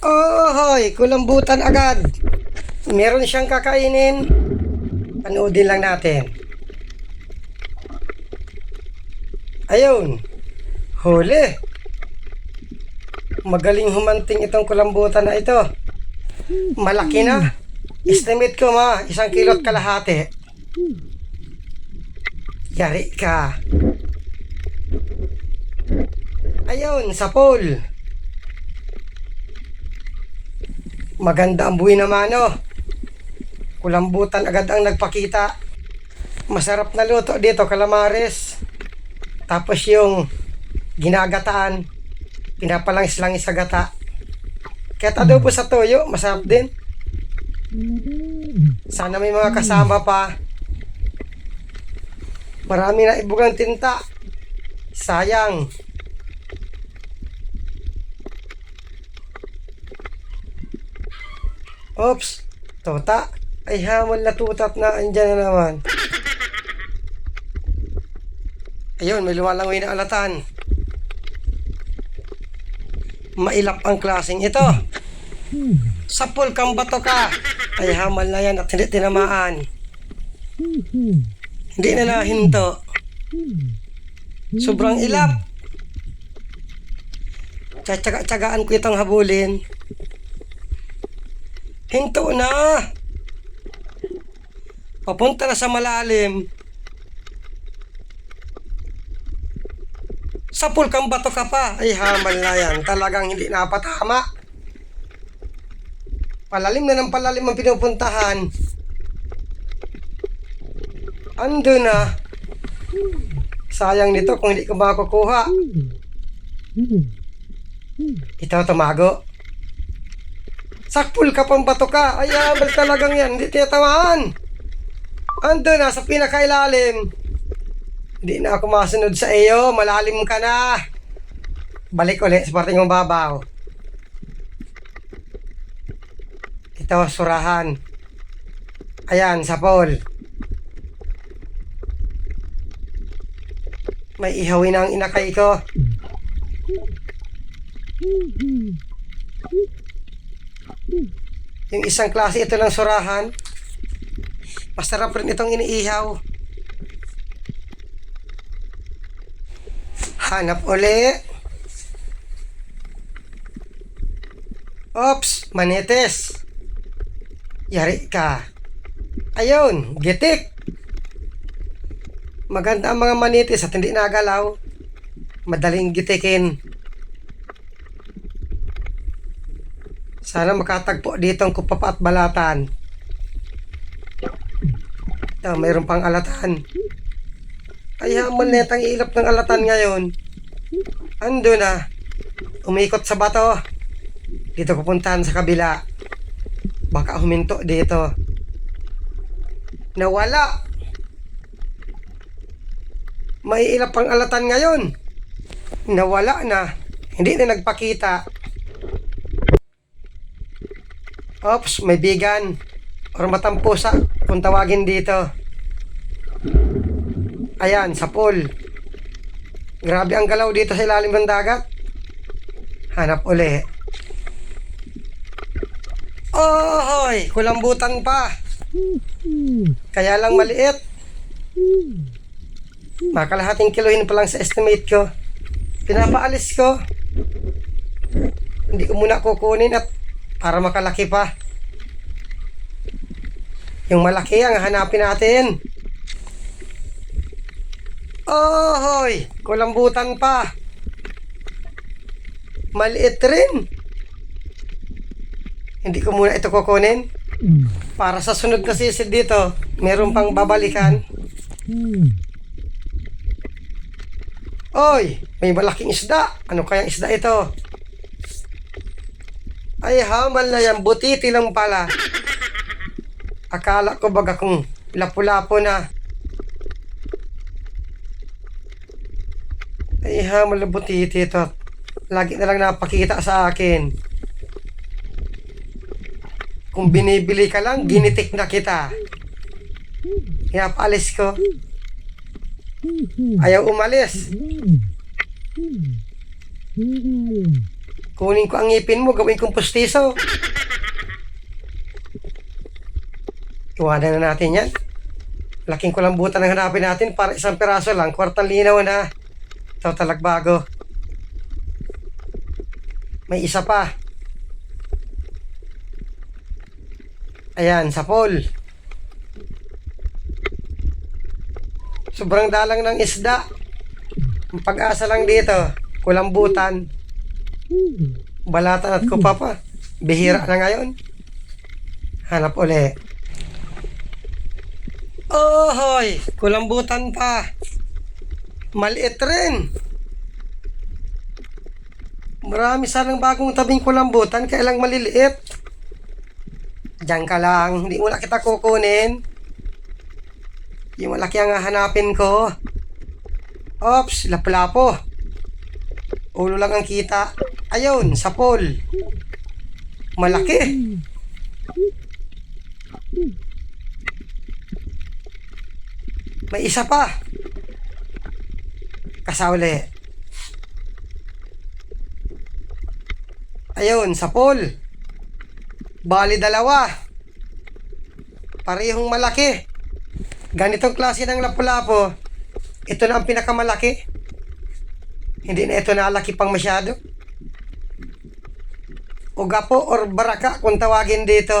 Oh, hoy, kulambutan agad. Meron siyang kakainin. Panoodin lang natin. Ayun. Huli. Magaling humanting itong kulambutan na ito. Malaki na. Estimate ko ma, isang kilot kalahati. Yari ka. Ayun, sa pool. Maganda ang buhay naman, oh. Kulambutan agad ang nagpakita. Masarap na luto dito, kalamares. Tapos yung ginagataan, pinapalangis-langis sa gata. Kaya adobo sa toyo, masarap din. Sana may mga kasama pa. Marami na ibugang tinta. Sayang. Oops, tota. Ay hamon na tutat na andyan na naman. Ayun, may lumalangoy na alatan. Mailap ang klaseng ito. Sapul kang bato ka. Ay hamal na yan at hindi tinamaan. Hindi na nahinto. Sobrang ilap. Tsatsaga-tsagaan ko itong habulin. Hinto na! Papunta na sa malalim. Sa pulkang bato ka pa. Ay, hamal na yan. Talagang hindi napatama. Palalim na ng palalim ang pinupuntahan. Ando na. Sayang nito kung hindi ko makukuha. Ito, tumago. Sakpul ka pang bato ka. Ay, abal talagang yan. Hindi tiyatamaan. Ando na sa pinakailalim. Hindi na ako masunod sa iyo. Malalim ka na. Balik ulit sa parting mababaw. Ito, surahan. Ayan, sa pole. May ihawin ang inakay ko. Yung isang klase ito ng surahan. Masarap rin itong iniihaw. Hanap uli. Ops, manites. Yari ka. Ayun, gitik. Maganda ang mga manitis at hindi nagalaw. Madaling gitikin. Sana makatagpo dito ang kupapa at balatan. Ito, mayroon pang alatan. Ay, hamon na itang ilap ng alatan ngayon. Ando na. Umikot sa bato. Dito pupuntahan sa kabila. Baka huminto dito. Nawala. May ilap pang alatan ngayon. Nawala na. Hindi na nagpakita. Ops, may bigan. Or matampusa kung tawagin dito. Ayan, sa pool. Grabe ang galaw dito sa ilalim ng dagat. Hanap uli. Oh, hoy! Kulambutan pa. Kaya lang maliit. Makalahating kilohin pa lang sa estimate ko. Pinapaalis ko. Hindi ko muna kukunin at para makalaki pa. Yung malaki ang hanapin natin. Oh, hoy! Kulambutan pa. Maliit rin. Hindi ko muna ito kukunin. Para sa sunod na sisid dito, meron pang babalikan. Oy, may malaking isda. Ano kayang isda ito? Ay, hamal na yan. Butiti lang pala. Akala ko baga kung lapu-lapo na. Ay, hamal na butiti ito. Lagi na lang napakita sa akin. Kung binibili ka lang, ginitik na kita. Kaya paalis ko. Ayaw umalis. Kunin ko ang ngipin mo, gawin kong pustiso. Iwanan na natin yan. Laking kulambutan ang hanapin natin para isang piraso lang. Kwartang linaw na. Ito talagbago. May isa pa. Ayan, sa pool. Sobrang dalang ng isda. Ang pag-asa lang dito, kulambutan. Balatan at kupa pa. Bihira na ngayon. Hanap uli. Oh, hoy! Kulambutan pa. Maliit rin. Marami sanang bagong tabing kulambutan, kailang maliliit. Diyan ka lang, hindi mo na kita kukunin. Yung malaki ang hanapin ko. Ops, laplapo. Ulo lang ang kita. Ayun, sa pool. Malaki. May isa pa. Kasauli. Ayun, sa pool. Bali dalawa. Parehong malaki. Ganitong klase ng lapu-lapo. Ito na ang pinakamalaki. Hindi na ito nalaki pang masyado. Ugapo or baraka kung tawagin dito.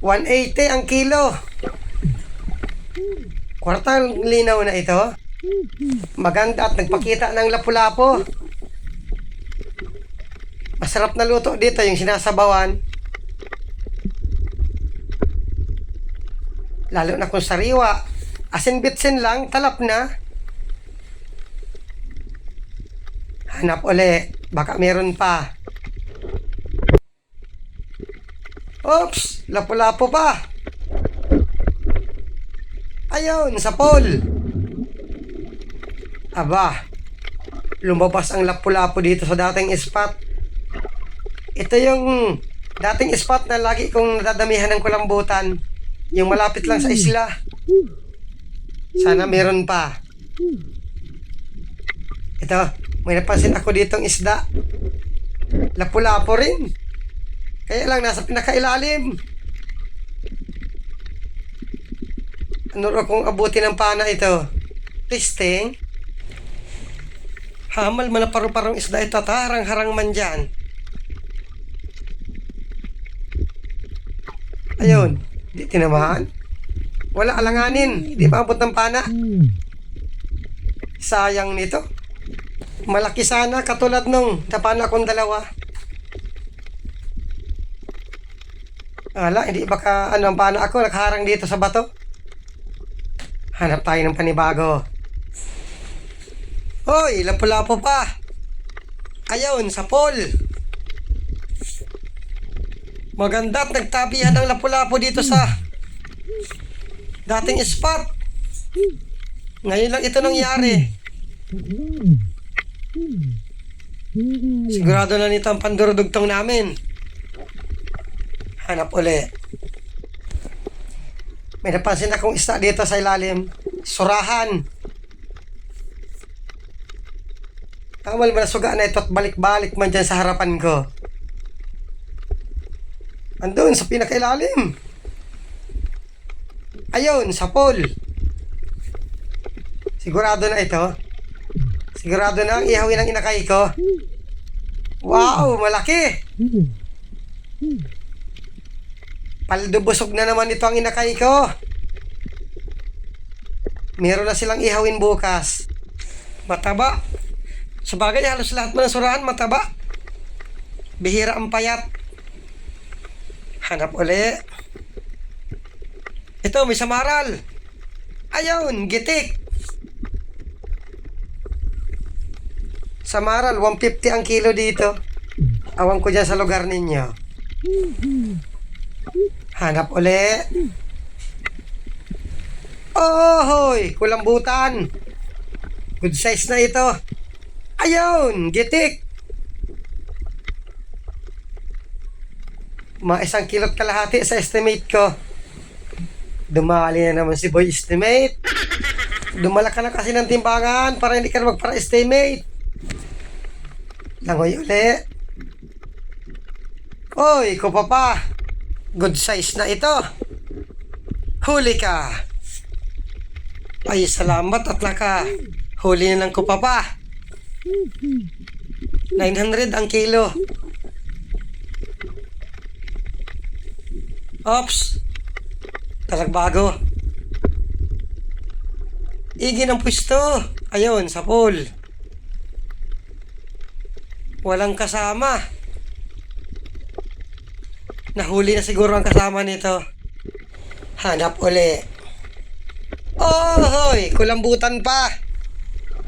180 ang kilo. Kwartang linaw na ito. Maganda at nagpakita ng lapu-lapo. Masarap na luto dito yung sinasabawan. Lalo na kung sariwa. Asin bitsin lang, talap na. Hanap uli. Baka meron pa. Oops! Lapu-lapo pa. Ayun, sa pool. Aba, lumabas ang lapu-lapo dito sa dating spot. Ito yung dating spot na lagi kong nadadamihan ng kulambutan. Yung malapit lang sa isla. Sana meron pa. Ito, may napansin ako ditong isda. Lapu-lapo rin. Kaya lang, nasa pinakailalim. Ano raw kung abuti ng pana ito? Testing. Hamal man na paru-parong isda ito. Tarang-harang man dyan. Ayun. Di tinamaan. Wala alanganin. Di maabot ng pana. Sayang nito. Malaki sana katulad nung napana kong dalawa. Ala, hindi baka ano ang pana ako nakaharang dito sa bato. Hanap tayo ng panibago. Hoy, lapu-lapo pa. Ayun, sa pool. Maganda at nagtabihan ng lapu-lapo dito sa dating spot. Ngayon lang ito nangyari. Sigurado na nito ang pandurudugtong namin. Hanap uli. May napansin akong isda dito sa ilalim. Surahan. Tamal mo na suga na ito at balik-balik man dyan sa harapan ko. Andun sa pinakailalim. Ayun, sa pool. Sigurado na ito. Sigurado na ang ihawin ang inakay ko. Wow, malaki. Paldubusog na naman ito ang inakay ko. Meron na silang ihawin bukas. Mataba. Sa bagay, halos lahat mo ng surahan, mataba. Bihira ang payat. Hanap uli. Ito, may samaral. Ayun, gitik. Samaral, 150 ang kilo dito. Awang ko dyan sa lugar ninyo. Hanap uli. Oh, hoy, kulambutan. Good size na ito. Ayun, gitik. Mga isang kilot kalahati sa estimate ko. Dumali na naman si Boy Estimate. Dumala ka na kasi ng timbangan para hindi ka na magpara-estimate. Langoy uli. Oy, ko pa. Good size na ito. Huli ka. Ay, salamat at laka. Huli na ng ko pa. 900 ang kilo. Ops. Talagbago. Igi ng pwesto. Ayun, sa pool. Walang kasama. Nahuli na siguro ang kasama nito. Hanap uli. Oh, hoy! Kulambutan pa.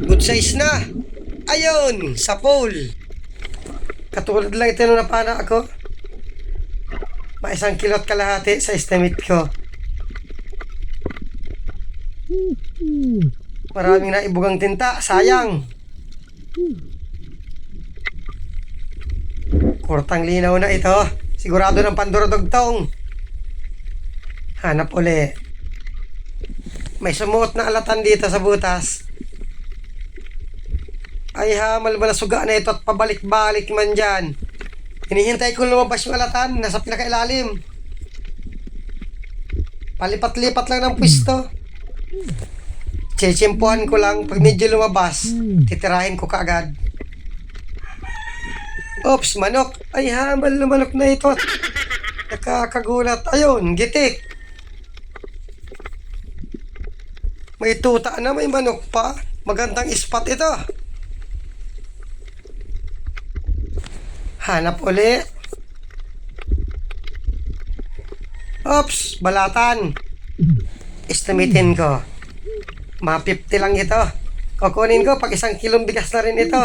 Good size na. Ayun, sa pool. Katulad lang ito nung napana ako. Mga isang kilot kalahati sa estimate ko. Maraming naibugang tinta. Sayang. Kurtang linaw na ito. Sigurado ng pandurodogtong. Hanap uli. May sumuot na alatan dito sa butas. Ay hamal ba suga na ito at pabalik-balik man dyan. Hinihintay ko lumabas yung alatan. Nasa pinakailalim. Palipat-lipat lang ng pwesto. Chechimpuan ko lang. Pag medyo lumabas, titirahin ko kaagad. Oops, manok. Ay, hamal na manok na ito. Nakakagulat. Ayun, gitik. May tuta na, may manok pa. Magandang spot ito. Hanap uli. Oops, balatan. Estimatein ko. Mga 50 lang ito. Kukunin ko pag isang kilong bigas na rin ito.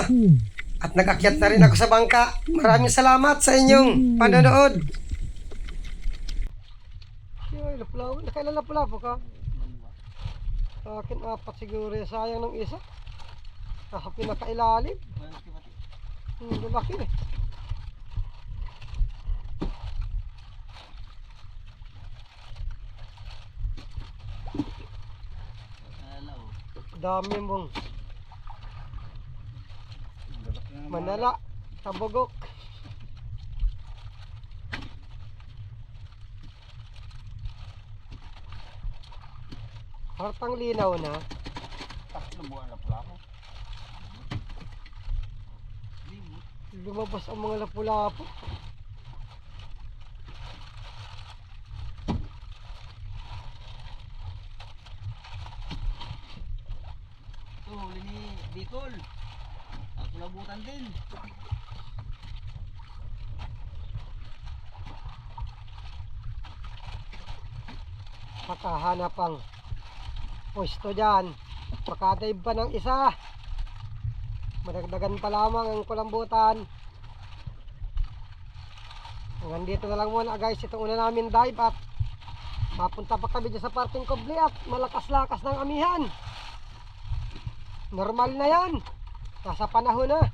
At nag-akyat na rin ako sa bangka. Maraming salamat sa inyong panonood. Yoy, lapulaw. Nakailan lapulaw ka? Sa akin apat siguro. Sayang ng isa. Nasa pinakailalim. Hmm, lumaki eh. Dami mong manala, tabugok. Hartang linaw na. Buwan na pala ako. Lumabas ang mga lapu-lapu. Ito, huli ni Bicol. Ang kulabutan din. Makahanap ang pwesto dyan. Makadive pa ng isa. Madagdagan pa lamang ang kulambutan. Hanggang dito na lang muna guys itong una namin dive at mapunta pa kami dyan sa parting kubli at malakas-lakas ng amihan. Normal na yan. Nasa panahon na.